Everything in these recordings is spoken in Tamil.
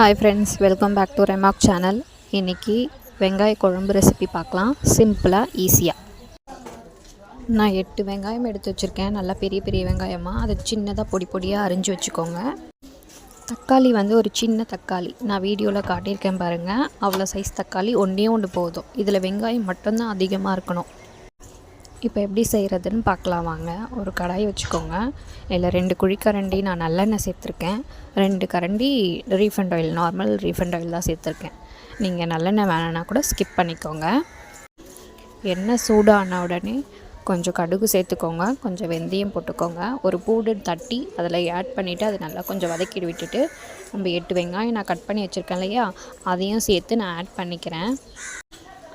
Hi friends welcome back to ரெமாக் channel இன்றைக்கி வெங்காய குழம்பு ரெசிபி பார்க்கலாம். சிம்பிளாக ஈஸியாக நான் எட்டு வெங்காயம் எடுத்து வச்சுருக்கேன். நல்லா பெரிய பெரிய வெங்காயமாக அதை சின்னதாக பொடி பொடியாக அரிஞ்சு வச்சுக்கோங்க. தக்காளி வந்து ஒரு சின்ன தக்காளி. நான் வீடியோவில் காட்டியிருக்கேன் பாருங்கள் அவ்வளோ சைஸ் தக்காளி ஒன்றே ஒன்று போதும். இதில் வெங்காயம் மட்டும்தான் அதிகமாக இருக்கணும். இப்போ எப்படி செய்கிறதுன்னு பார்க்கலாம் வாங்க. ஒரு கடாய் வச்சுக்கோங்க. இதில் ரெண்டு குழிக்கரண்டி நான் நல்லெண்ணெய் சேர்த்துருக்கேன். ரெண்டு கரண்டி refined oil normal refined oil தான் சேர்த்துருக்கேன். நீங்கள் நல்லெண்ணெய் வேணும்னா கூட ஸ்கிப் பண்ணிக்கோங்க. எண்ணெய் சூடான உடனே கொஞ்சம் கடுகு சேர்த்துக்கோங்க. கொஞ்சம் வெந்தயம் போட்டுக்கோங்க. ஒரு பூடு தட்டி அதில் ஆட் பண்ணிவிட்டு அது நல்லா கொஞ்சம் வதக்கி விட்டுட்டு நம்ம எட்டு வெங்காயம் நான் கட் பண்ணி வச்சுருக்கேன் இல்லையா? அதையும் சேர்த்து நான் ஆட் பண்ணிக்கிறேன்.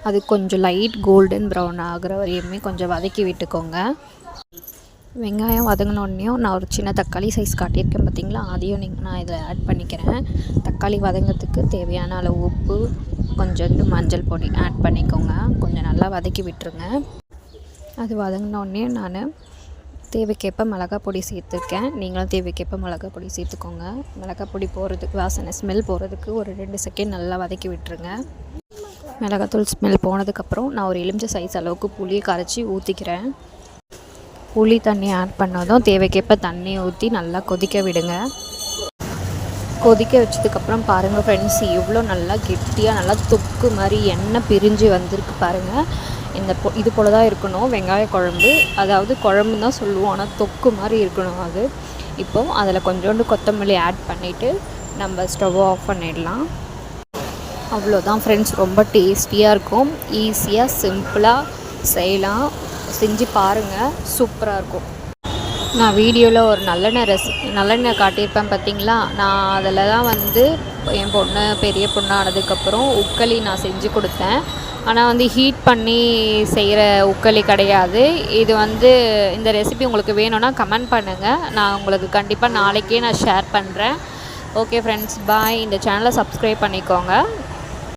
அது கொஞ்சம் லைட் கோல்டன் ப்ரௌன் ஆகிற வரையுமே கொஞ்சம் வதக்கி விட்டுக்கோங்க. வெங்காயம் வதங்கினோடனையும் நான் ஒரு சின்ன தக்காளி சைஸ் காட்டியிருக்கேன் பார்த்தீங்களா? அதையும் நீங்கள் நான் இதில் ஆட் பண்ணிக்கிறேன். தக்காளி வதங்கிறதுக்கு தேவையான அளவு உப்பு கொஞ்சோண்டு மஞ்சள் பொடி ஆட் பண்ணிக்கோங்க. கொஞ்சம் நல்லா வதக்கி விட்டுருங்க. அது வதங்கினோடனே நான் தேவைக்கேற்ப மிளகா பொடி சேர்த்துருக்கேன். நீங்களும் தேவைக்கேற்ப மிளகா பொடி சேர்த்துக்கோங்க. மிளகா பொடி போகிறதுக்கு வாசனை ஸ்மெல் போகிறதுக்கு ஒரு ரெண்டு செகண்ட் நல்லா வதக்கி விட்டுருங்க. மிளகாத்தூள் ஸ்மெல் போனதுக்கப்புறம் நான் ஒரு எலுமிச்சை சைஸ் அளவுக்கு புளியை கரைச்சி ஊற்றிக்கிறேன் புளி தண்ணி ஆட் பண்ணதும் தேவைக்கேற்ப தண்ணி ஊற்றி நல்லா கொதிக்க விடுங்க. கொதிக்க வச்சதுக்கப்புறம் பாருங்கள் ஃப்ரெண்ட்ஸ் எவ்வளோ நல்லா கெட்டியாக நல்லா தொக்கு மாதிரி எண்ணெய் பிரிஞ்சு வந்திருக்கு பாருங்கள் இந்த பொ இது போல் தான் இருக்கணும். வெங்காய குழம்பு அதாவது குழம்பு தான் சொல்லுவோம். ஆனால் தொக்கு மாதிரி இருக்கணும் அது. இப்போது அதில் கொஞ்சோண்டு கொத்தமல்லி ஆட் பண்ணிவிட்டு நம்ம ஸ்டவ் ஆஃப் பண்ணிடலாம். அவ்வளோதான் ஃப்ரெண்ட்ஸ் ரொம்ப டேஸ்டியாக இருக்கும். ஈஸியாக சிம்பிளாக செய்யலாம். செஞ்சு பாருங்கள் சூப்பராக இருக்கும். நான் வீடியோவில் ஒரு நல்லெண்ணெய் ரெசி நல்லெண்ணெய் காட்டியிருப்பேன் பார்த்தீங்களா நான் அதில் தான் வந்து என் பொண்ணு பெரிய பொண்ணு ஆனதுக்கப்புறம் உக்களி நான் செஞ்சு கொடுத்தேன். ஆனால் வந்து ஹீட் பண்ணி செய்கிற உக்களி கிடையாது. இது வந்து இந்த ரெசிபி உங்களுக்கு வேணும்னா கமெண்ட் பண்ணுங்கள் நான் உங்களுக்கு கண்டிப்பாக நாளைக்கே நான் ஷேர் பண்ணுறேன் ஓகே ஃப்ரெண்ட்ஸ் பாய் இந்த சேனலை சப்ஸ்கிரைப் பண்ணிக்கோங்க.